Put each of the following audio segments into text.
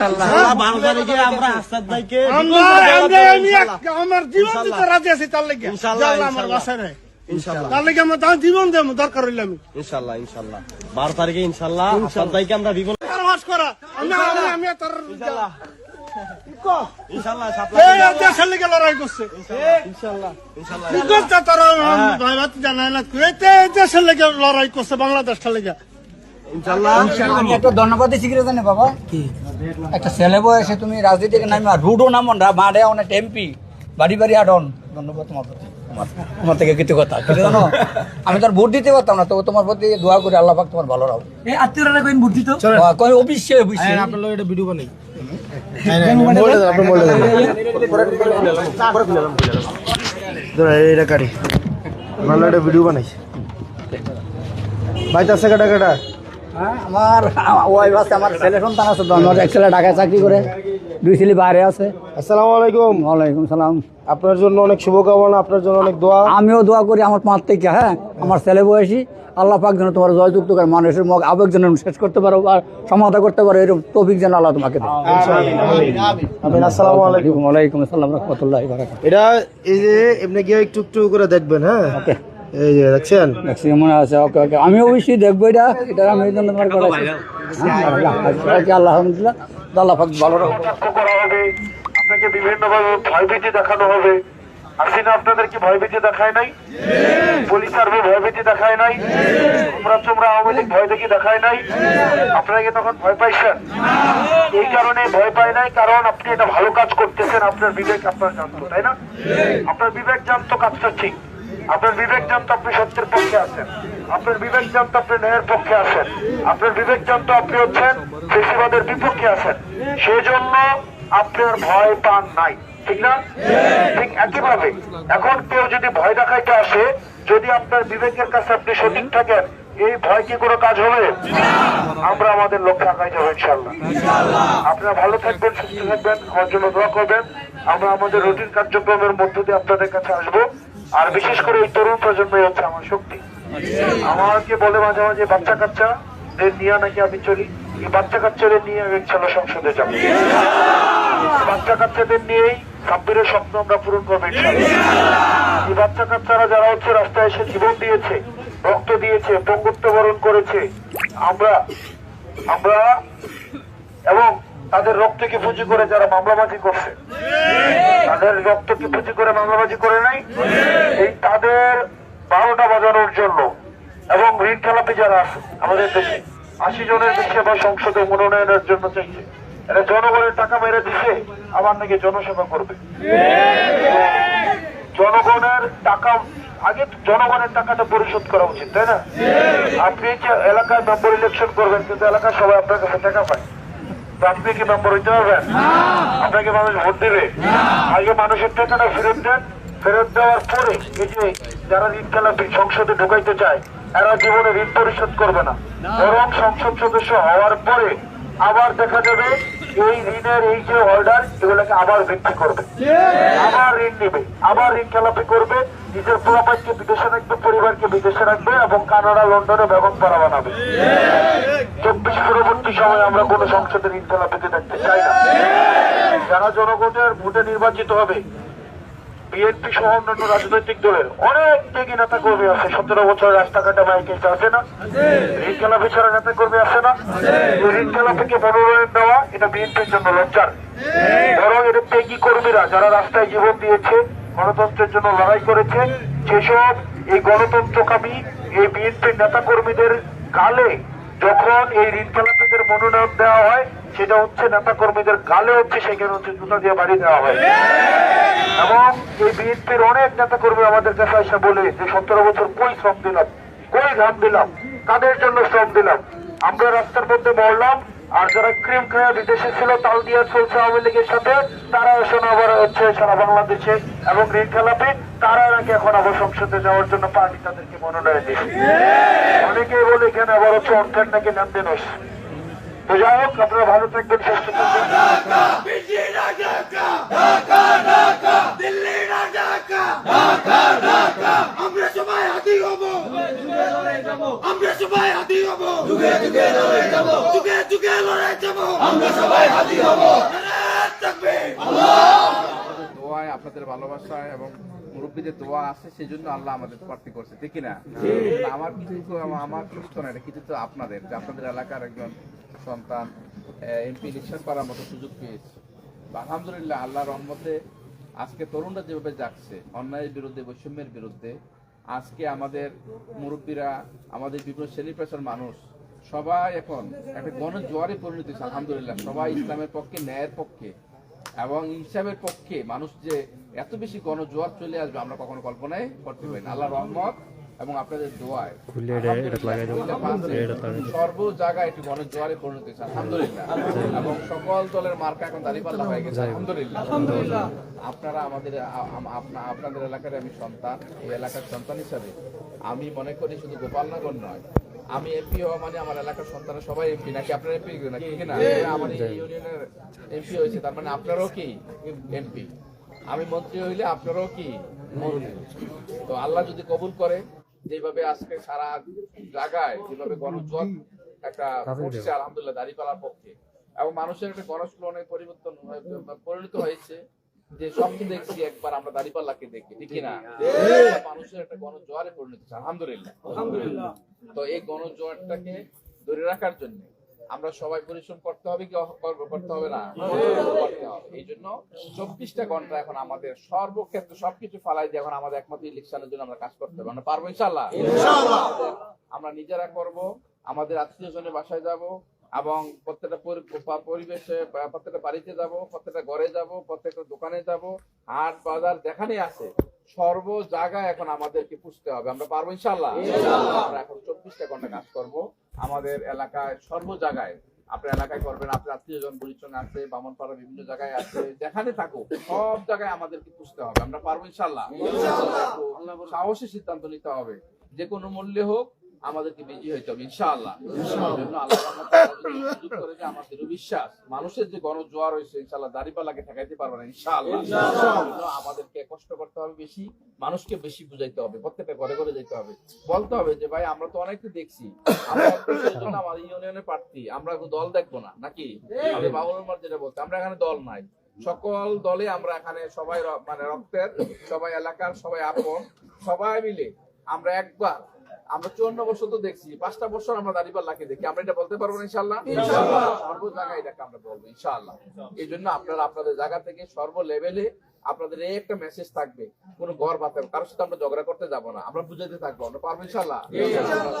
ইনশাআল্লাহ। বারো তারিখে আমরা আমরা আমরা আমি ইনশাআল্লাহ। এক- আমার জীবন দিতে রাজি আছি তার লেগে। ইনশাআল্লাহ, যা আল্লাহ আমার বাসায় নেয় ইনশাআল্লাহ। তার লেগে আমার তার জীবন দেবো দরকার হইলে আমি। ইনশাআল্লাহ ইনশাআল্লাহ। বারো তারিখে ইনশাআল্লাহ। হাসাদ আমরা করা। আমি আমি তার লেগে লড়াই করছে। লেগে বাংলাদেশটা লেগে ইনশাআল্লাহ আমি একটা ধন্যবাদ দিচ্ছি কি জানে বাবা? একটা ছেলে বয়সে তুমি রাজনীতিকে নামি আর নামন মাঠে অনেক এমপি বাড়ি বাড়ি আডন। ধন্যবাদ তোমার প্রতি। তোমার তোমার থেকে কিছু কথা। জানো? আমি তো আর ভোট দিতে পারতাম না তো তোমার প্রতি দোয়া করে আল্লাহ পাক তোমার ভালো রাখো এই আত্মীয়রা হ্যাঁ, কই অবশ্যই অবশ্যই ভিডিও বানাইছে। ভাই তার কাটা কাটা। আমার ওয়াইফ আছে আমার ছেলে সন্তান আছে তো আমার এক ছেলে ঢাকায় চাকরি করে দুই ছেলে বাইরে আছে। আসসালামু আলাইকুম। ওয়ালাইকুম সালাম। আপনার জন্য অনেক শুভকামনা আপনার জন্য অনেক দোয়া। আমিও দোয়া করি আমার পাঁচ থেকে হ্যাঁ আমার ছেলে বয়সী। আল্লাহ পাক যেন তোমার জয়যুক্ত করে মানুষের মুখ আবেগ যেন শেষ করতে পারো আর সমাধা করতে পারো এরকম টপিক যেন আল্লাহ তোমাকে দেয় আসসালামু আলাইকুম। ওয়ালাইকুম আসসালাম রহমতুল্লাহ এটা এই যে এমনি গিয়ে একটু একটু করে দেখবেন হ্যাঁ। ওকে। এই যে দেখছেন? ম্যাক্সিমাম মনে আছে ওকে ওকে। আমি অবশ্যই দেখব এটা। এটা আমি এই জন্য তোমার কথা আল্লাহ আলহামদুলিল্লাহ আল্লাহ পাক ভালো করা হবে আপনাকে বিভিন্ন ভাবে ভয়ভীতি দেখানো হবে। হাসিনা আপনাদেরকে ভয়ভীতি দেখায় নাই? পুলিশ আর্মি ভয়ভীতি দেখায় নাই? তোমরা তোমরা আওয়ামী লীগ ভয় দেখি দেখায় নাই? আপনারা কি তখন ভয় পাইছেন? এই কারণে ভয় পায় নাই কারণ আপনি এটা ভালো কাজ করতেছেন। আপনার বিবেক আপনার জানতো তাই না? আপনার বিবেক জানতো কাজটা ঠিক। আপনার বিবেক জানতো আপনি সত্যের পক্ষে আছেন। আপনার বিবেক জানতো আপনি ন্যায়ের পক্ষে আছেন। আপনার বিবেক জানতো আপনি হচ্ছেন ফেসিবাদের বিপক্ষে আছেন। সেই জন্য আপনার ভয় পান নাই। কেউ আসে, যদি আপনার বিবেকের কাছে আপনি সঠিক থাকেন, এই ভয় কি কোনো কাজ হবে? আমরা আমাদের লক্ষ্যে আপনারা ভালো থাকবেন, সুস্থ থাকবেন, আমার জন্য দোয়া করবেন। আমরা আমাদের রুটিন কার্যক্রমের মধ্য দিয়ে আপনাদের কাছে আসব। আর বিশেষ করে এই তরুণ প্রজন্মই হচ্ছে আমার শক্তি। আমাকে বলে মাঝে মাঝে, বাচ্চা কাচ্চা নিয়ে নাকি আমি চলি। এই বাচ্চা কাচ্চাদের নিয়ে আমি ইনশাল্লাহ সংসদে যাব। বাচ্চা কাচ্চাদের নিয়েই সাব্বিরের স্বপ্ন আমরা পূরণ করব এই বাচ্চা কাচ্চারা যারা হচ্ছে রাস্তায় এসে জীবন দিয়েছে, রক্ত দিয়েছে, পঙ্গুত্ব বরণ করেছে, আমরা আমরা এবং তাদের রক্তকে পুঁজি করে যারা মামলাবাজি করছে। তাদের রক্তকে পুঁজি করে মামলাবাজি করে নাই? এই তাদের বারোটা বাজানোর জন্য এবং ঋণ খেলাপি যারা আছে, আমাদের দেশে, আশি জনের বেশি আবার সংসদে মনোনয়নের জন্য চাইছে। এরা জনগণের টাকা মেরে দিছে, আবার নাকি জনসেবা করবে। জনগণের টাকা, আগে জনগণের টাকাটা পরিশোধ করা উচিত, তাই না? আপনি যে এলাকায় মেম্বার ইলেকশন করবেন, কিন্তু এলাকার সবাই আপনার কাছে টাকা পায়। আপনি কি মেম্বার হইতে পারবেন আপনাকে মানুষ ভোট দেবে। আগে মানুষের টাকাটা ফেরত দেন। ফেরত দেওয়ার পরে এই যে যারা ঋণ খেলাপি সংসদে ঢুকাইতে চায় এরা জীবনে ঋণ পরিশোধ করবে না। বরং সংসদ সদস্য হওয়ার পরে আবার দেখা যাবে এই ঋণের এই যে অর্ডার এগুলোকে আবার বৃদ্ধি করবে। আবার ঋণ নেবে। আবার ঋণ খেলাপি করবে। নিজের পোলাপাইকে বিদেশে রাখবে পরিবারকে বিদেশে রাখবে এবং কানাডা, লন্ডনে বেগম পাড়া বানাবে। চব্বিশ পরবর্তী সময় আমরা কোন সংসদে ঋণ পেতে দেখতে চাই না। যারা জনগণের ভোটে নির্বাচিত হবে, বিএনপি সহ অন্যান্য রাজনৈতিক দলের অনেক ত্যাগী নেতা কর্মী আছে। সতেরো বছর রাস্তাঘাটে মাইকে আছে না? ঋণ খেলাপি ছাড়া নেতা কর্মী আছে না? ঋণ খেলাপিকে মনোনয়ন দেওয়া, এটা বিএনপির জন্য লজ্জার। বরং এটা ত্যাগী কর্মীরা, যারা রাস্তায় জীবন দিয়েছে গণতন্ত্রের জন্য লড়াই করেছে যেসব এই গণতন্ত্রকামী, এই বিএনপির নেতা কর্মীদের গালে যখন এই ঋণ খেলাপিদের মনোনয়ন দেওয়া হয়, সেটা হচ্ছে নেতা কর্মীদের গালে হচ্ছে, সেখানে হচ্ছে জুতা দিয়ে বাড়ি দেওয়া হয়। এবং এই বিএনপির অনেক নেতা কর্মী আমাদের কাছে এসে বলে যে, সতেরো বছর কই শ্রম দিলাম? কই ঘাম দিলাম? কাদের জন্য শ্রম দিলাম? আমরা রাস্তার মধ্যে মরলাম আর যারা ক্রিম ক্রিয়া বিদেশে ছিল তাল দিয়ে চলছে আওয়ামী লীগের সাথে। তারা এখন আবার হচ্ছে সারা বাংলাদেশে এবং ঋণ খেলাপি তারা নাকি এখন আবার সংসদে যাওয়ার জন্য পার্টি তাদেরকে মনোনয়ন দিয়েছে অনেকেই বলে এখানে আবার হচ্ছে অর্থের নাকি লেনদেন হয়েছে। তো যাই হোক আপনারা ভালো থাকবেন সুস্থ আমরা সবাই হাতি হব আমরা সবাই হাতি হব যুগে যুগে লড়াই যাব যুগে যুগে লড়াই যাব আমরা সবাই হাতি হব আপনাদের দোয়ায় আপনাদের ভালোবাসায় এবং মুরব্বীদের দোয়া আছে সেই জন্য আল্লাহ আমাদের প্রার্থী করছে ঠিক না আমার কিছু তো আমা- আমার সুস্থ না এটা কিছু তো আপনাদের যে আপনাদের এলাকার একজন সন্তান এমপি ইলেকশন করার মতো সুযোগ পেয়েছে। আলহামদুলিল্লাহ আল্লাহ রহমতে আজকে তরুণরা যেভাবে যাচ্ছে, অন্যায়ের বিরুদ্ধে, বৈষম্যের বিরুদ্ধে, আজকে আমাদের মুরব্বীরা, আমাদের বিভিন্ন শ্রেণি পেশার মানুষ, সবাই এখন একটা গণজোয়ারে পরিণত হয়েছে, আলহামদুলিল্লাহ। সবাই ইসলামের পক্ষে, ন্যায়ের পক্ষে, এবং ইনসাফের পক্ষে মানুষ যে এত বেশি গণজোয়ার চলে আসবে, আমরা কখনো কল্পনাই করতে পারি আল্লাহ রহমত এবং আপনাদের দোয়ায়। আলহামদুলিল্লাহ, সর্ব জায়গায় একটি গণজোয়ারে পরিণত হয়েছে আলহামদুলিল্লাহ। এবং সকল দলের মার্কা এখন দাঁড়িপাল্লা হয়ে গেছে আলহামদুলিল্লাহ। আপনারা আমাদের আপনাদের এলাকার আমি সন্তান এই এলাকার সন্তান হিসাবে আমি মনে করি শুধু গোপালনগর নয় আমি এমপি হওয়া মানে আমার এলাকার সন্তানরা সবাই এমপি নাকি আপনার এমপি নাকি না? আমার এই ইউনিয়নের এমপি হয়েছে তার মানে আপনারাও কি এমপি? আমি মন্ত্রী হইলে আপনারাও কি মন্ত্রী? তো আল্লাহ যদি কবুল করে যেভাবে আজকে সারা জায়গায় যেভাবে গণজোয়ার একটা করছে আলহামদুলিল্লাহ দাঁড়িপালার পক্ষে। এবং মানুষের একটা গণস্ফুলনের পরিবর্তন হয়ে- পরিণত হয়েছে যে সব দেখছি একবার আমরা দাঁড়িপাল্লাকে দেখি ঠিক না মানুষের একটা গণজোয়ারে পরিণত হয়েছে আলহামদুলিল্লাহ। আলহামদুলিল্লাহ। তো এই গণজোয়ারটাকে ধরে রাখার জন্য আমরা সবাই পরিশ্রম করতে হবে কি করতে হবে না? করতে হবে। এই জন্য চব্বিশটা ঘণ্টা এখন আমাদের সর্বক্ষেত্রে সবকিছু ফালাই দিয়ে এখন আমাদের একমাত্র ইলেকশনের জন্য আমরা কাজ করতে হবে। আমরা পারব ইনশাল্লাহ আমরা নিজেরা করব আমাদের আত্মীয় জনের বাসায় যাব এবং প্রত্যেকটা পরিবেশে প্রত্যেকটা বাড়িতে যাব প্রত্যেকটা ঘরে যাব প্রত্যেকটা দোকানে যাব হাট বাজার যেখানে আছে সর্ব জায়গায় এখন আমাদেরকে পুষতে হবে। আমরা পারব ইনশাল্লাহ আমরা এখন চব্বিশটা ঘণ্টা কাজ করব। আমাদের এলাকায় সর্ব জায়গায় আপনার এলাকায় করবেন আপনার আত্মীয়জন পরিচয় আছে বামনপাড়া বিভিন্ন জায়গায় আছে যেখানে থাকুক সব জায়গায় আমাদেরকে পুষতে হবে আমরা পারব ইনশাল্লাহ। সাহসী সিদ্ধান্ত নিতে হবে যে কোনো মূল্যে হোক আমাদেরকে বিজয়ী হইতে হবে ইনশাআল্লাহ। করে আমার বিশ্বাস। মানুষের যে গণজোয়ার হয়েছে ইনশাআল্লাহ দাড়িপাল্লাকে ঠেকাইতে পারবে না ইনশাআল্লাহ। আমাদেরকে কষ্ট করতে হবে বেশি মানুষকে বেশি বুঝাইতে হবে প্রত্যেকটা ঘরে ঘরে যেতে হবে। বলতে হবে যে ভাই আমরা তো অনেককে দেখছি। আমরা আমাদের ইউনিয়নের প্রার্থী আমরা দল দেখব না নাকি? আমাদের বাবুল যেটা বলছে আমরা এখানে দল নাই। সকল দলে আমরা এখানে সবাই মানে রক্তের সবাই এলাকার সবাই আপন সবাই মিলে আমরা একবার আমরা চুয়ান্ন বছর তো দেখছি পাঁচটা বছর আমরা দাঁড়িপাল্লাকে দেখি। আমরা এটা বলতে পারব না ইনশাল্লাহ সর্ব জায়গায় এটাকে আমরা বলব ইনশাআল্লাহ। এই জন্য আপনারা আপনাদের জায়গা থেকে সর্ব লেভেলে আপনাদের এই একটা মেসেজ থাকবে কোনো ঘর বাতে কারোর সাথে আমরা ঝগড়া করতে যাব না আমরা বুঝাইতে থাকব আমরা পারব ইনশাল্লাহ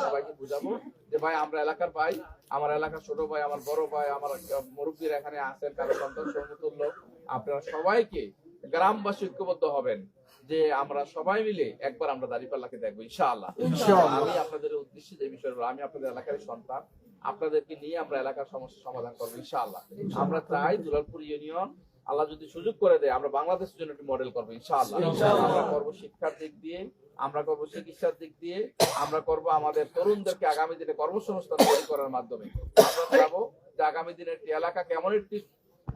সবাইকে বুঝাবো যে ভাই আমরা এলাকার ভাই আমার এলাকার ছোট ভাই আমার বড় ভাই আমার মুরব্বীর এখানে আছেন কারও সন্তান সমতুল্য আপনারা সবাইকে গ্রামবাসী ঐক্যবদ্ধ হবেন। যে আমরা সবাই মিলে একবার আমরা দাঁড়িপাল্লাকে দেখব ইনশাআল্লাহ। আমি আপনাদের উদ্দেশ্যে যে বিষয় আমি আপনাদের এলাকার সন্তান আপনাদেরকে নিয়ে আমরা এলাকার সমস্যা সমাধান করব ইনশাআল্লাহ। আমরা চাই দুলালপুর ইউনিয়ন আল্লাহ যদি সুযোগ করে দেয় আমরা বাংলাদেশের জন্য একটি মডেল করব ইনশাআল্লাহ। আমরা করব শিক্ষার দিক দিয়ে আমরা করব চিকিৎসার দিক দিয়ে আমরা করব আমাদের তরুণদেরকে আগামী দিনে কর্মসংস্থান তৈরি করার মাধ্যমে। আমরা চাবো যে আগামী দিনের একটি এলাকা কেমন একটি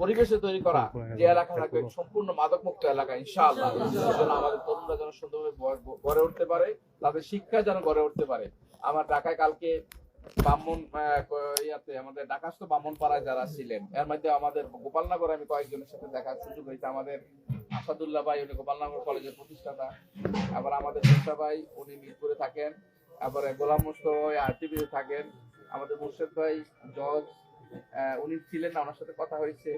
পরিবেশে তৈরি করা যে এলাকা থাকবে সম্পূর্ণ মাদক মুক্ত এলাকা ইনশাআল্লাহ। সেজন্য আমাদের তরুণরা যেন সুন্দরভাবে গড়ে উঠতে পারে তাদের শিক্ষা যেন গড়ে উঠতে পারে। আমার ঢাকায় কালকে ইয়াতে আমাদের ঢাকাস্থ পাড়ায় যারা ছিলেন এর মধ্যে আমাদের গোপালনগরে আমি কয়েকজনের সাথে দেখার সুযোগ হয়েছে। আমাদের আসাদুল্লাহ ভাই উনি গোপালনগর কলেজের প্রতিষ্ঠাতা। আবার আমাদের মুসা ভাই উনি মিরপুরে থাকেন। তারপরে গোলাম মুস্তফা ভাই আরটিভিতে থাকেন। আমাদের মুর্শেদ ভাই জজ উনি ছিলেন না ওনার সাথে কথা হয়েছে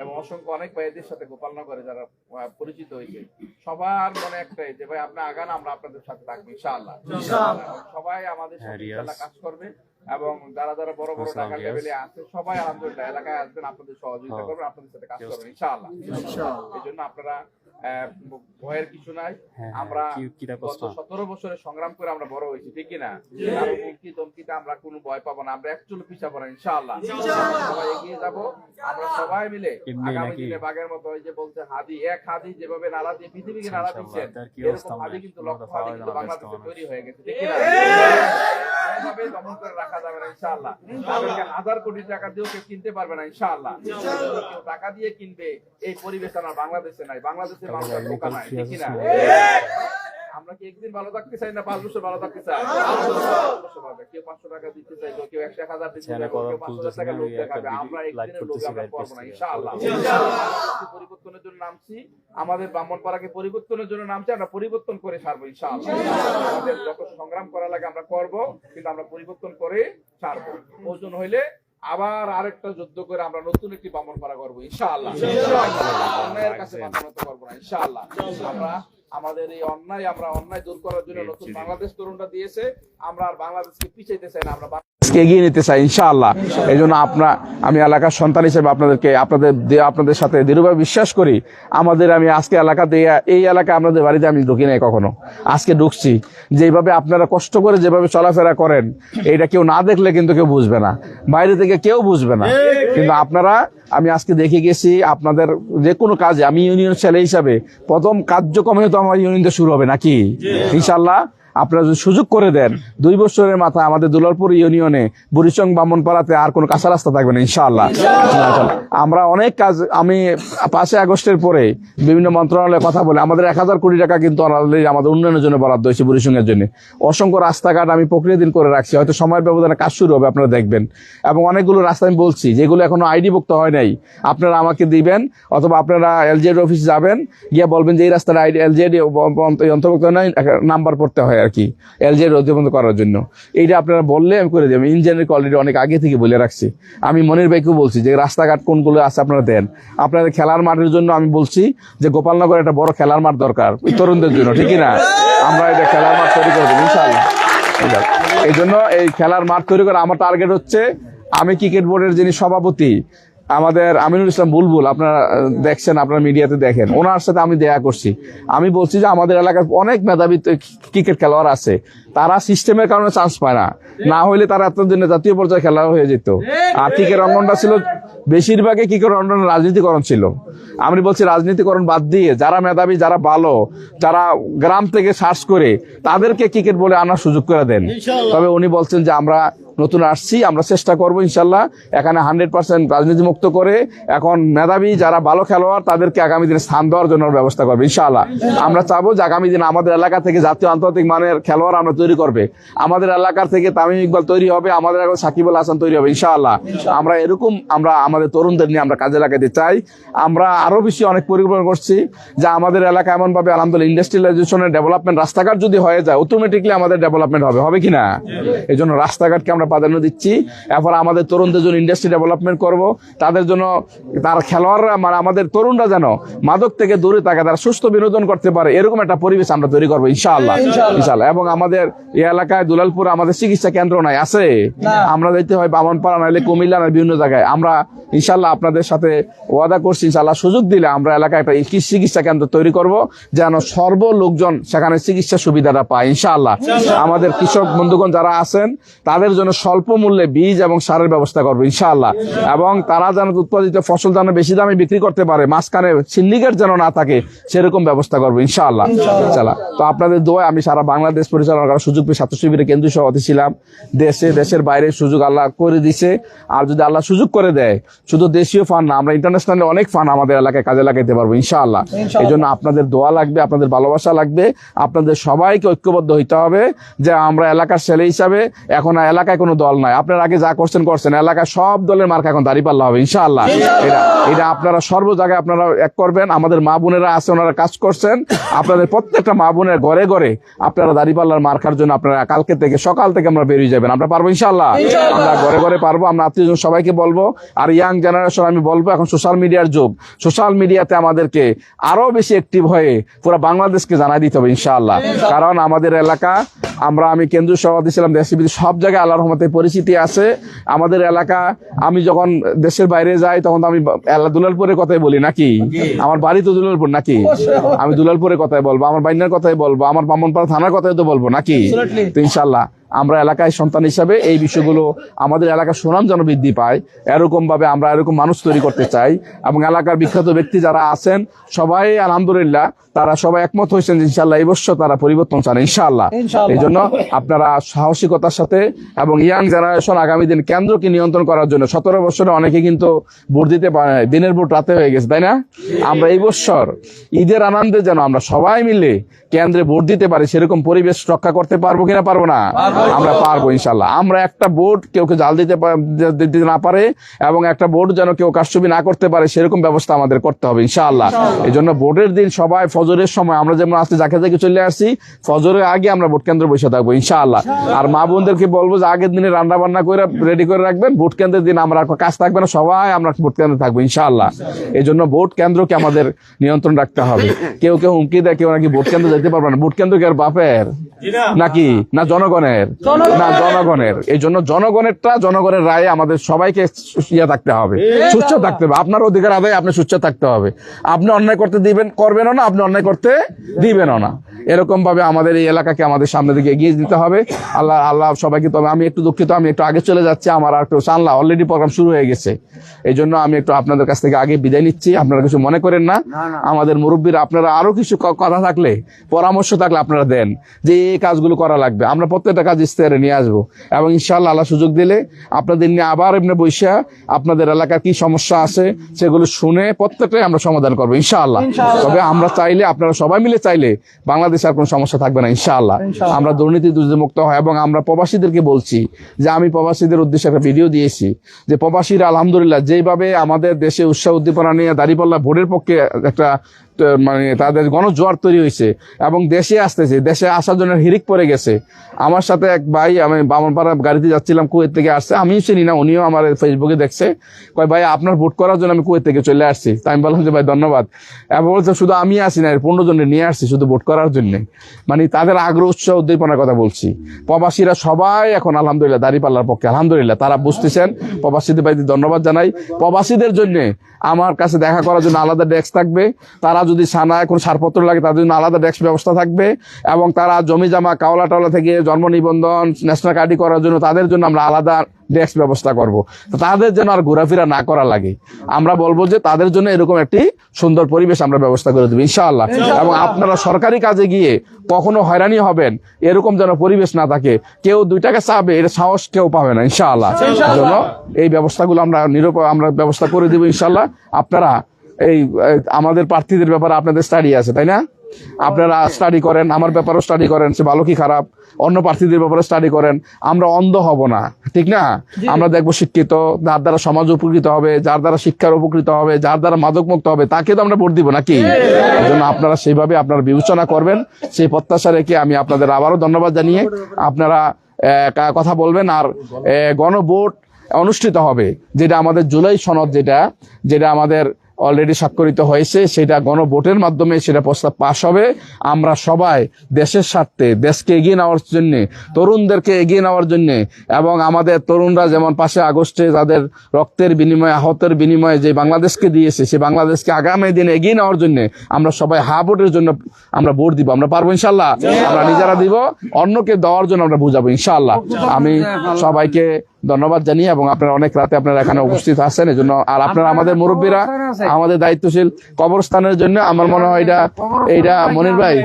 এবং অসংখ্য অনেক ভাইদের সাথে গোপালনগরে যারা পরিচিত হয়েছে। সবার মনে একটাই যে ভাই আপনি আগান আমরা আপনাদের সাথে থাকব ইনশাআল্লাহ। সবাই আমাদের সাথে ইনশাআল্লাহ কাজ করবে। এবং যারা যারা বড় বড় ঢাকা লেভেলে আছে সবাই আলহামদুলিল্লাহ এলাকায় আসবেন আপনাদের সহযোগিতা করবেন আপনাদের সাথে কাজ করবেন ইনশাআল্লাহ। এই জন্য আপনারা ভয়ের কিছু নাই। আমরা গত সতেরো বছরে সংগ্রাম করে আমরা বড় হয়েছি ঠিক না হুমকি ধমকিতে আমরা কোনো ভয় পাবো না আমরা একচুল পিছাবো না ইনশাআল্লাহ। সবাই এগিয়ে যাব আমরা সবাই মিলে আগামী দিনে বাঘের মতো ওই যে বলছে হাদি এক হাদি যেভাবে নাড়া দিয়ে পৃথিবীকে নাড়া দিচ্ছেন এরকম হাদি কিন্তু লক্ষ হাদি কিন্তু বাংলাদেশে তৈরি হয়ে গেছে ঠিক না দমন করে রাখা যাবে না ইনশাআল্লাহ। হাজার কোটি টাকা দিয়েও কেউ কিনতে পারবে না ইনশাআল্লাহ। কেউ টাকা দিয়ে কিনবে এই পরিবেশ আমার বাংলাদেশে নাই। বাংলাদেশে মানুষের বোকা নাই ঠিক না? আমরা কি একদিন ভালো থাকতে চাই না পাঁচ বছর ভালো থাকতে চাই। কেউ পাঁচশো টাকা দিতে চাইলো কেউ একশো এক হাজার দিতে চাইলো কেউ পাঁচ হাজার টাকা লোক দেখাবে। আমরা একদিনের লোক আমরা করব না। ইনশাআল্লাহ। পরিবর্তনের জন্য নামছি। আমাদের ব্রাহ্মণ পাড়াকে পরিবর্তনের জন্য নামছি আমরা পরিবর্তন করে ছাড়বো ইনশাআল্লাহ। আমাদের যত সংগ্রাম করা লাগে আমরা করব কিন্তু আমরা পরিবর্তন করে ছাড়বো। ওজন হইলে আবার আরেকটা যুদ্ধ করে আমরা নতুন একটি বামন পাড়া করব ইনশাআল্লাহ। অন্যায়ের কাছে করব না ইনশাআল্লাহ। আমরা আমাদের এই অন্যায় আমরা অন্যায় দূর করার জন্য নতুন বাংলাদেশ তরুণটা দিয়েছে আমরা আর বাংলাদেশকে পিছাইতে চাই না আমরা বাংলাদেশকে এগিয়ে নিতে চাই, ইনশাআল্লাহ। এই জন্য আপনার আমি এলাকার সন্তান হিসেবে আপনাদেরকে, আপনাদের আপনাদের সাথে দৃঢ়ভাবে বিশ্বাস করি। আমাদের আমি আজকে এলাকা দিয়ে, এই এলাকা আপনাদের বাড়িতে আমি ঢুকি নাই কখনো। আজকে ঢুকছি। যেভাবে আপনারা কষ্ট করে যেভাবে চলাফেরা করেন, এটা কেউ না দেখলে কিন্তু কেউ বুঝবে না। বাইরে থেকে কেউ বুঝবে না। কিন্তু আপনারা, আমি আজকে দেখে গেছি, আপনাদের যে কোনো কাজে, আমি ইউনিয়ন ছেলে হিসাবে, প্রথম কার্যক্রম হয়তো আমার ইউনিয়নটা শুরু হবে নাকি? ইনশাল্লাহ আপনারা যদি সুযোগ করে দেন, দুই বছরের মাথা আমাদের দুলালপুর ইউনিয়নে বুড়িচং বামনপাড়াতে আর কোনো কাঁচা রাস্তা থাকবে না, ইনশাআল্লাহ। আমরা অনেক কাজ, আমি পাঁচই আগস্টের পরে বিভিন্ন মন্ত্রণালয়ে কথা বলে, আমাদের এক হাজার কোটি টাকা কিন্তু already আমাদের উন্নয়নের জন্য বরাদ্দ হয়েছে বুড়িচংয়ের জন্য। অসংখ্য রাস্তাঘাট আমি প্রক্রিয়া দিন করে রাখছি, হয়তো সময়ের ব্যবধানে কাজ শুরু হবে, আপনারা দেখবেন। এবং অনেকগুলো রাস্তা আমি বলছি, যেগুলো এখনও আইডি ভুক্ত হয় নাই। আপনারা আমাকে দিবেন, অথবা আপনারা এলজেড অফিস যাবেন, গিয়ে বলবেন যে, এই রাস্তাটা আইডি এলজেড অন্তর্ভুক্ত নয় নাম্বার পড়তে হয়। আর কি। এলজেড অধিবন্ধ করার জন্য। এইটা আপনারা বললে আমি করে দেবো ইঞ্জিনিয়ার অলরেডি অনেক আগে থেকে বলে রাখছি। আমি মনির ভাইকেও বলছি যে, রাস্তাঘাট কোনগুলো আছে আপনারা দেন। আপনাদের খেলার মাঠের জন্য আমি বলছি যে, গোপালনগর একটা বড় খেলার মাঠ দরকার তরুণদের জন্য, ঠিকই না? আমরা এটা খেলার মাঠ তৈরি করে দেবো, ইনশাআল্লাহ। ঠিক আছে। এই জন্য এই খেলার মাঠ তৈরি করা, আমার টার্গেট হচ্ছে, আমি ক্রিকেট বোর্ডের যিনি সভাপতি আমাদের আমিনুল ইসলাম বুলবুল আপনারা দেখছেন আপনার মিডিয়াতে দেখেন ওনার সাথে আমি দেয়া করছি। আমি বলছি যে আমাদের এলাকার অনেক মেধাবী ক্রিকেট খেলোয়াড় আছে তারা সিস্টেমের কারণে চান্স পায় না। না হইলে তারা এতদিনে জাতীয় পর্যায়ে খেলা হয়ে যেত। আর ক্রিকেট অঙ্গনটা ছিল বেশিরভাগই ক্রিকেট অঙ্গন রাজনীতিকরণ ছিল। আমি বলছি রাজনীতিকরণ বাদ দিয়ে যারা মেধাবী যারা ভালো যারা গ্রাম থেকে সার্চ করে তাদেরকে ক্রিকেট বলে আনার সুযোগ করে দেন। তবে উনি বলছেন যে আমরা নতুন আসছি, আমরা চেষ্টা করব ইনশাল্লাহ। এখানে হান্ড্রেড পার্সেন্ট রাজনীতি মুক্ত করে এখন মেধাবী যারা ভালো খেলোয়াড়, তাদেরকে আগামী দিনে স্থান দেওয়ার জন্য ব্যবস্থা করবে ইনশাল্লাহ। আমরা চাবো যে আগামী দিনে আমাদের এলাকা থেকে জাতীয় আন্তর্জাতিক মানের খেলোয়াড় আমরা তৈরি করবে। আমাদের এলাকার থেকে তামিম ইকবাল তৈরি হবে, আমাদের এখন সাকিবুল হাসান তৈরি হবে ইনশাআল্লাহ আমরা এরকম আমরা আমাদের তরুণদের নিয়ে আমরা কাজে লাগাতে চাই। আমরা আরও বেশি অনেক পরিকল্পনা করছি যে আমাদের এলাকা এমনভাবে আলহামদুলিল্লাহ ইন্ডাস্ট্রিয়ালাইজেশনের ডেভেলপমেন্ট রাস্তাঘাট যদি হয়ে যায় অটোমেটিকলি আমাদের ডেভেলপমেন্ট হবে। হবে কিনা? এই জন্য রাস্তাঘাটকে আমরা প্রাধান্য দিচ্ছি। এরপর আমাদের তরুণদের জন্য ইন্ডাস্ট্রি ডেভেলপমেন্ট করব। তাদের জন্য তার খেলোয়াড়রা মানে আমাদের তরুণরা যেন মাদক থেকে দূরে থাকে তারা সুস্থ বিনোদন করতে পারে এরকম একটা পরিবেশ আমরা তৈরি করব ইনশাআল্লাহ। ইনশাআল্লাহ। এবং আমাদের এই এলাকায় দুলালপুর আমাদের চিকিৎসা কেন্দ্র নাই আছে? আমরা যেতে হয় বামনপাড়া নাইলে কুমিল্লা না বিভিন্ন জায়গায়। আমরা ইনশাআল্লাহ আপনাদের সাথে ওয়াদা করছি ইনশাআল্লাহ সুযোগ দিলে আমরা এলাকায় একটা চিকিৎসা কেন্দ্র তৈরি করব যেন সর্ব লোকজন সেখানে চিকিৎসা সুবিধাটা পায় ইনশাআল্লাহ। আমাদের কৃষক বন্ধুগণ যারা আছেন তাদের জন্য স্বল্প মূল্যে বীজ এবং সারের ব্যবস্থা করব ইনশাআল্লাহ। এবং তারা যেন উৎপাদিত ফসল যেন বেশি দামে বিক্রি করতে পারে মাঝখানে সিন্ডিকেট যেন না থাকে সেরকম ব্যবস্থা করব ইনশাআল্লাহ। ইনশাআল্লাহ। তো আপনাদের দোয়ায় আমি সারা বাংলাদেশ পরিচালনা করার সুযোগ পেয়ে ছাত্র শিবিরের কেন্দ্রীয় সভাপতি ছিলাম। দেশে দেশের বাইরে সুযোগ আল্লাহ করে দিছে। আর যদি আল্লাহ সুযোগ করে দেয় শুধু দেশীয় ফান্ড না আমরা ইন্টারন্যাশনাল অনেক ফান্ড আমাদের এলাকায় কাজে লাগাইতে পারব ইনশাআল্লাহ। এই জন্য আপনাদের দোয়া লাগবে আপনাদের ভালোবাসা লাগবে। আপনাদের সবাইকে ঐক্যবদ্ধ হইতে হবে যে আমরা এলাকার ছেলে হিসাবে এখন এলাকায় কোনো দল নাই। আপনারা আগে যা করছেন করছেন এলাকায় সব দলের মার্কা এখন দাঁড়িপাল্লা হবে ইনশাআল্লাহ। এটা এটা আপনারা সর্ব জায়গায় আপনারা এক করবেন। আমাদের মা বোনেরা আছে ওনারা কাজ করছেন। আপনাদের প্রত্যেকটা মা বোনের ঘরে ঘরে আপনারা দাঁড়িপাল্লার মার্কার জন্য আপনারা কালকে থেকে সকাল থেকে আমরা বেরিয়ে যাবেন। আমরা পারব ইনশাআল্লাহ? আমরা ঘরে ঘরে পারব। আমরা আত্মীয় সবাইকে বলব। আর ইয়াং জেনারেশন আমি বলব এখন সোশ্যাল মিডিয়ার যুগ। সোশ্যাল মিডিয়াতে আমাদেরকে আরও বেশি অ্যাক্টিভ হয়ে পুরো বাংলাদেশকে জানাই দিতে হবে ইনশাআল্লাহ। কারণ আমাদের এলাকা আমরা আমি কেন্দ্রীয় সভাপতি ছিলাম দেশে সব জায়গায় আল্লাহর রহমতে পরিচিতি আছে। আমাদের এলাকা আমি যখন দেশের বাইরে যাই তখন তো আমি দুলালপুরের কথাই বলি নাকি? আমার বাড়ি তো দুলালপুর নাকি? আমি দুলালপুরের কথাই বলব আমার বাইনার কথাই বলব আমার বামনপাড়া থানার কথাই তো বলব নাকি? তো ইনশাল্লাহ। আমরা এলাকায় সন্তান হিসাবে এই বিষয়গুলো আমাদের এলাকার সুনাম যেন বৃদ্ধি পায় এরকম ভাবে আমরা এরকম মানুষ তৈরি করতে চাই এবং এলাকার বিখ্যাত ব্যক্তি যারা আছেন সবাই আলহামদুলিল্লাহ তারা সবাই একমত হয়েছেন ইনশাল্লাহ এই বছর তারা পরিবর্তন চান ইনশাআল্লাহ। এই জন্য আপনারা সাহসিকতার সাথে এবং ইয়াং জেনারেশন আগামী দিন কেন্দ্রকে নিয়ন্ত্রণ করার জন্য সতেরো বছরে অনেকে কিন্তু ভোট দিতে পারে দিনের ভোট রাতে হয়ে গেছে তাই না? আমরা এই বছর ঈদের আনন্দে যেন আমরা সবাই মিলে কেন্দ্রে ভোট দিতে পারি সেরকম পরিবেশ রক্ষা করতে পারব কিনা পারব না। আমরা পারব ইনশাল্লাহ আমরা একটা ভোট কেউ কেউ জাল দিতে দিতে না পারে এবং একটা ভোট যেন কেউ কারচুপি না করতে পারে সেরকম ব্যবস্থা আমাদের করতে হবে ইনশাআল্লাহ। এই জন্য ভোটের দিন সবাই ফজরের সময় আমরা যেমন আজকে যাকে যাকে চলে আসছি ফজরের আগে আমরা ভোট কেন্দ্রে বসে থাকব ইনশাআল্লাহ। আর মা বোনদেরকে বলব যে আগের দিনে রান্না বান্না করে রেডি করে রাখবেন ভোট কেন্দ্রের দিন আমরা কাজ থাকবে না সবাই আমরা ভোট কেন্দ্রে থাকব ইনশাআল্লাহ। এই জন্য ভোট কেন্দ্রকে আমাদের নিয়ন্ত্রণ রাখতে হবে। কেউ কেউ হুমকি দেয় কেউ নাকি ভোট কেন্দ্রে যেতে পারবে না। ভোট কেন্দ্র কি আর বাপের? নাকি? না জনগণের। না জনগণের। এই জন্য জনগণেরটা জনগণের রায়ে আমাদের সবাইকে ইয়ে থাকতে হবে। সুস্থ থাকতে হবে। আপনার অধিকার আদায় আপনি সুস্থ থাকতে হবে। আপনি অন্যায় করতে দিবেন করবেনও না আপনি অন্যায় করতে দিবেনও না। এরকম ভাবে আমাদের এই এলাকাকে আমাদের সামনে দিকে এগিয়ে দিতে হবে। আল্লাহ আল্লাহ সবাইকে তবে আমি একটু দুঃখিত আমি একটু আগে চলে যাচ্ছি আমার আর একটু জানলা অলরেডি প্রোগ্রাম শুরু হয়ে গেছে। এই জন্য আমি একটু আপনাদের কাছ থেকে আগে বিদায় নিচ্ছি। আপনারা কিছু মনে করেন না? আমাদের মুরব্বীরা আপনারা আরও কিছু কথা থাকলে পরামর্শ থাকলে আপনারা দেন। যে এই কাজগুলো করা লাগবে। আমরা প্রত্যেকটা কাজ ইস্তেহারে নিয়ে আসব। এবং ইনশাল্লাহ আল্লাহ সুযোগ দিলে আপনাদের নিয়ে আবার এমনি বৈশা আপনাদের এলাকার কি সমস্যা আছে সেগুলো শুনে প্রত্যেকটাই আমরা সমাধান করব ইনশাআল্লাহ। তবে আমরা চাইলে আপনারা সবাই মিলে চাইলে বাংলাদেশে আর কোনো সমস্যা থাকবে না ইনশাআল্লাহ। আমরা দুর্নীতি দুর্নীতিমুক্ত হয় এবং আমরা প্রবাসীদেরকে বলছি যে আমি প্রবাসীদের উদ্দেশ্যে একটা ভিডিও দিয়েছি যে প্রবাসীরা আলহামদুলিল্লাহ যেভাবে আমাদের দেশে উৎসাহ উদ্দীপনা নিয়ে দাঁড়িপাল্লা ভোটের পক্ষে একটা মানে তাদের গণজোয়ার তৈরি হয়েছে এবং দেশে আসতেছে, দেশে আসার জন্য হিরিক পড়ে গেছে। আমার সাথে এক ভাই, আমি বামনপাড়া গাড়িতে যাচ্ছিলাম, কুয়েত থেকে আসছে। আমিও চিনি না, উনিও আমার ফেসবুকে দেখছে। কয়, ভাই, আপনার ভোট করার জন্য আমি কুয়েত থেকে চলে আসছি। তাই আমি বললাম যে, ভাই, ধন্যবাদ। এবং বলছে, শুধু আমি আসি না, পনেরো জনের নিয়ে আসছি শুধু ভোট করার জন্য। মানে তাদের আগ্রহ, উৎসাহ, উদ্দীপনার কথা বলছি। প্রবাসীরা সবাই এখন আলহামদুলিল্লাহ দাঁড়িপাল্লার পক্ষে। আলহামদুলিল্লাহ, তারা বুঝতেছেন। প্রবাসীদের ভাই ধন্যবাদ জানাই। প্রবাসীদের জন্য আমার কাছে দেখা করার জন্য আলাদা ডেস্ক থাকবে। তারা যদি সানায় কোনো ছাড়পত্র লাগে, তাদের জন্য আলাদা ডেস্ক ব্যবস্থা থাকবে এবং তারা জমি জমা কাওলা টাওলা থেকে জন্ম নিবন্ধন, ন্যাশনাল কার্ডি করার জন্য তাদের জন্য আমরা আলাদা ডেস্ক ব্যবস্থা করব। তাদের যেন আর ঘোরাফেরা না করা লাগে। আমরা বলব যে তাদের জন্য এরকম একটি সুন্দর পরিবেশ আমরা ব্যবস্থা করে দেবো ইনশাআল্লাহ। এবং আপনারা সরকারি কাজে গিয়ে কখনো হয়রানি হবেন এরকম যেন পরিবেশ না থাকে। কেউ দুই টাকা চাবে এটা সাহস কেউ পাবে না ইনশাআল্লাহ। জন্য এই ব্যবস্থাগুলো আমরা নিরূপ আমরা ব্যবস্থা করে দিব ইনশাআল্লাহ। আপনারা এই এই আমাদের প্রার্থীদের ব্যাপারে আপনাদের স্টাডি আছে তাই না? আপনারা স্টাডি করেন আমার ব্যাপারেও স্টাডি করেন সে ভালো কি খারাপ অন্য প্রার্থীদের ব্যাপারে স্টাডি করেন আমরা অন্ধ হব না ঠিক না? আমরা দেখব শিক্ষিত যার দ্বারা সমাজ উপকৃত হবে যার দ্বারা শিক্ষার উপকৃত হবে যার দ্বারা মাদক মুক্ত হবে তাকে তো আমরা ভোট দিব নাকি? জন্য আপনারা সেইভাবে আপনারা বিবেচনা করবেন সেই প্রত্যাশা রেখে আমি আপনাদের আবারও ধন্যবাদ জানিয়ে আপনারা কথা বলবেন আর গণভোট অনুষ্ঠিত হবে যেটা আমাদের জুলাই সনদ যেটা যেটা আমাদের অলরেডি স্বাক্ষরিত হয়েছে, সেটা গণভোটের মাধ্যমে সেটা প্রস্তাব পাশ হবে। আমরা সবাই দেশের স্বার্থে, দেশকে এগিয়ে নেওয়ার জন্য, তরুণদেরকে এগিয়ে নেওয়ার জন্য এবং আমাদের তরুণরা যেমন পাশে আগস্টে তাদের রক্তের বিনিময়ে, আহতের বিনিময়ে যে বাংলাদেশকে দিয়েছে, সে বাংলাদেশকে আগামী দিনে এগিয়ে নেওয়ার জন্য আমরা সবাই হা ভোটের জন্য আমরা ভোট দিব, আমরা পারব ইনশাল্লাহ আমরা নিজেরা দিব, অন্যকে দেওয়ার জন্য আমরা বুঝাবো ইনশাল্লাহ আমি সবাইকে ধন্যবাদ জানিয়ে এবং আপনারা অনেক রাতে আপনারা এখানে উপস্থিত আছেন এই জন্য আর আপনারা আমাদের মুরব্বীরা আমাদের দায়িত্বশীল কবরস্থানের জন্য আমার মনে হয় এটা এইটা মনির ভাই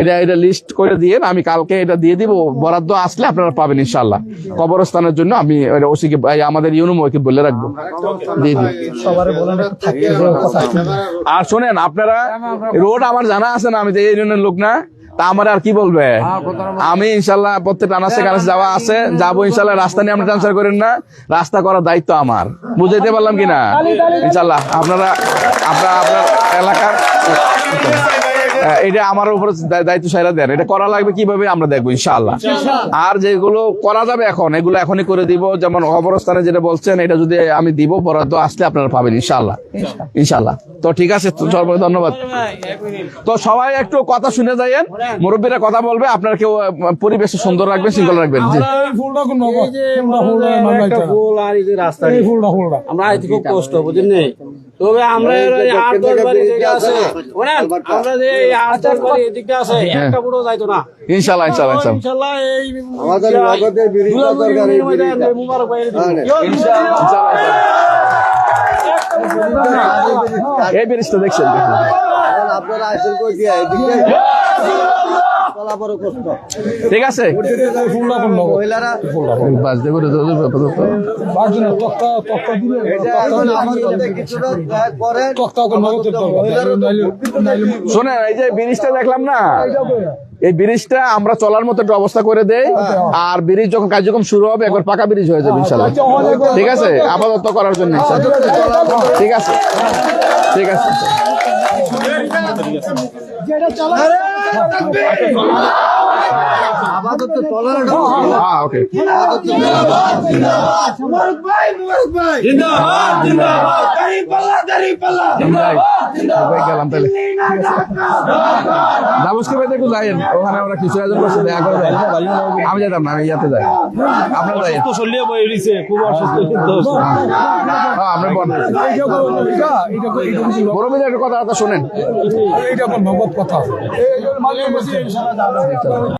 এটা এটা লিস্ট করে দিয়ে আমি কালকে এটা দিয়ে দিব বরাদ্দ আসলে আপনারা পাবেন ইনশাল্লাহ কবরস্থানের জন্য আমি ওসিকে আমাদের ইউনুমকে বলে রাখব। দিয়ে দিই আর শোনেন আপনারা রোড আমার জানা আছে না আমি তো এই ইউনিয়নের লোক না। তা আমার আর কি বলবে? আমি ইনশাল্লাহ প্রত্যেকটা আনাসে কানাসে যাওয়া আছে যাব ইনশাল্লাহ রাস্তা নিয়ে আপনি ট্রান্সফার করেন না রাস্তা করার দায়িত্ব আমার। বুঝাইতে পারলাম কিনা? ইনশাল্লাহ আপনারা আপনার আপনার এলাকার এটা আমার উপরে দায়- দায়িত্ব সাইরা দেন। এটা করা লাগবে কীভাবে আমরা দেখব ইনশাআল্লাহ। আর যেগুলো করা যাবে এখন এগুলো এখনই করে দিব। যেমন অবস্থানে যেটা বলছেন এটা যদি আমি দিব বরাদ্দ আসলে আপনারা পাবেন ইনশাআল্লাহ। ইনশাআল্লাহ। তো ঠিক আছে ধন্যবাদ। তো সবাই একটু কথা শুনে যাইয়েন। মুরব্বীরা কথা বলবে আপনার কেউ পরিবেশ সুন্দর রাখবেন শৃঙ্খলা রাখবেন। জি। আমরা খুব কষ্ট বুঝেন তবে আমরা দশ বাড়ি জায়গা আছে। আমরা যে এই আট দশ বাড়ি এদিকে আছে একটা বুড়ো যাইতো না। ইনশাল্লাহ ইনশাল্লাহ ইনশাল্লাহ। এই ব্রিজটা দেখছেন আপনারা আসেন কই দিয়া ঠিক আছে? শোনেন এই যে ব্রিজটা দেখলাম না? এই ব্রিজটা আমরা চলার মতো একটা অবস্থা করে দেই আর ব্রিজ যখন কার্যক্রম শুরু হবে একবার পাকা ব্রিজ হয়ে যাবে ইনশাল্লাহ। ঠিক আছে? আপাতত করার জন্য ঠিক আছে। ঠিক আছে। ওখানে আমরা কিছু আমি যেতাম না ইয়াতে যাই আপনারা খুব অসুস্থ কিন্তু হ্যাঁ আমরা একটা কথা শোনেন মাধ্যমে